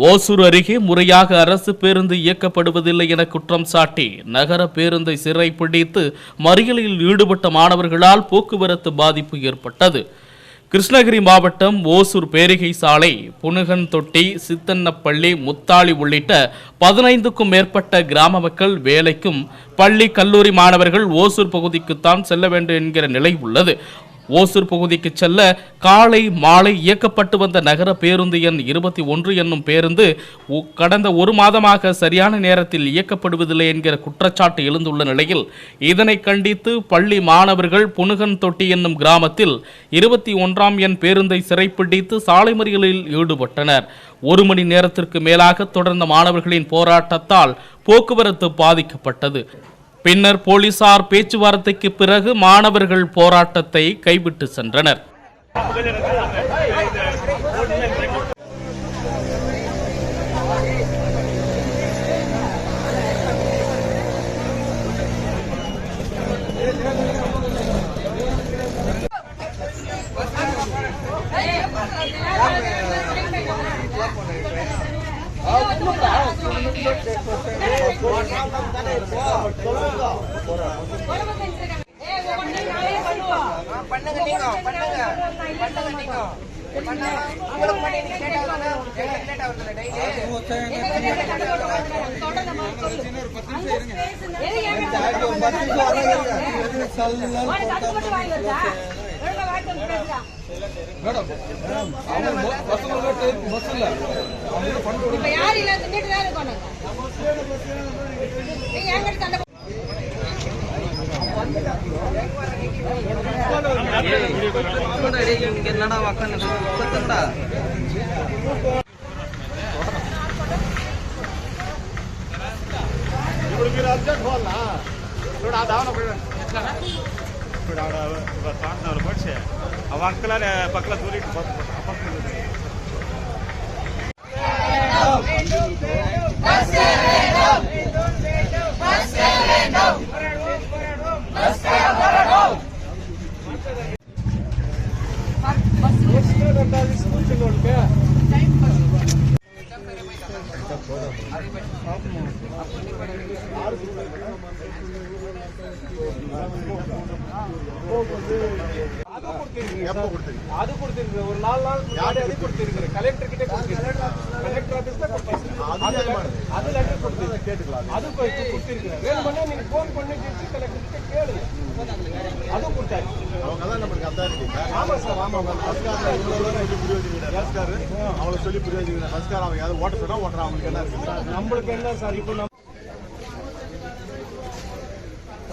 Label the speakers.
Speaker 1: ஓசூர் அருகே முறையாக அரசு பேருந்து இயக்கப்படுவதில்லை என குற்றம் சாட்டி நகர பேருந்தை சிறை பிடித்து மறியலில் ஈடுபட்ட மாணவர்களால் போக்குவரத்து பாதிப்பு ஏற்பட்டது. கிருஷ்ணகிரி மாவட்டம் ஓசூர் பேரிகை சாலை புனுகன் தொட்டி சித்தன்னப்பள்ளி முத்தாளி உள்ளிட்ட பதினைந்துக்கும் மேற்பட்ட கிராம மக்கள் வேலைக்கும் பள்ளி கல்லூரி மாணவர்கள் ஓசூர் பகுதிக்குத்தான் செல்ல வேண்டும் என்கிற நிலை உள்ளது. ஓசூர் பகுதிக்கு செல்ல காலை மாலை இயக்கப்பட்டு வந்த நகர பேருந்து எண் இருபத்தி ஒன்று என்னும் பேருந்து கடந்த ஒரு மாதமாக சரியான நேரத்தில் இயக்கப்படுவதில்லை என்கிற குற்றச்சாட்டு எழுந்துள்ள நிலையில் இதனை கண்டித்து பள்ளி மாணவர்கள் புனுகன் தொட்டி என்னும் கிராமத்தில் இருபத்தி ஒன்றாம் எண் பேருந்தை சிறைப்பிடித்து சாலை மறியலில் ஈடுபட்டனர். ஒரு மணி நேரத்திற்கு மேலாக தொடர்ந்த மாணவர்களின் போராட்டத்தால் போக்குவரத்து பாதிக்கப்பட்டது. பின்னர் போலீசார் பேச்சுவார்த்தைக்கு பிறகு மாணவர்கள் போராட்டத்தை கைவிட்டு சென்றனர்.
Speaker 2: பண்ணுங்க நீங்க பண்ணுங்க பண்ணுங்க நீங்க உங்களுக்கு பண்ணி நீங்க லேட் ஆகுதுல எங்களுக்கு லேட் ஆகுதுல டெய்லி
Speaker 3: இப்ப யாரு இல்ல தான் நீங்க எங்கிட்ட
Speaker 2: என்னடா உக்காந்து ಆಗ್ತದೆ ಅವರ ತಂದವರು ಕೊಡಿಸಿ
Speaker 4: ಅವ ಅಂಕಲೇ ಪಕ್ಕಲ ದೂರಿಟ್ಟು ಬಂದ್ಬಿಟ್ಟು
Speaker 5: அது கொடுத்திருக்கேன் ஒரு நாலு நாள் முன்னாடி அது கொடுத்திருக்கிறேன் கலெக்டர் கிட்ட கலெக்டர் ஆபீஸ்ல கொடுத்திருக்கேன் அது அது லெட்டர் கேட்டுக்கலாம் அது போய் வேணும்னா நீங்க போன் பண்ணி கேட்டு கலெக்டர் கிட்ட கேளுங்க அது கொடுத்தாச்சு ஆமா சார் ஆமா
Speaker 4: அவளை சொல்லி புரியாது பஸ்கார அவங்க யாரும் ஓட்ட சொன்னா ஓட்டுறான் அவங்களுக்கு என்ன
Speaker 5: நம்மளுக்கு என்ன சார்? இப்போ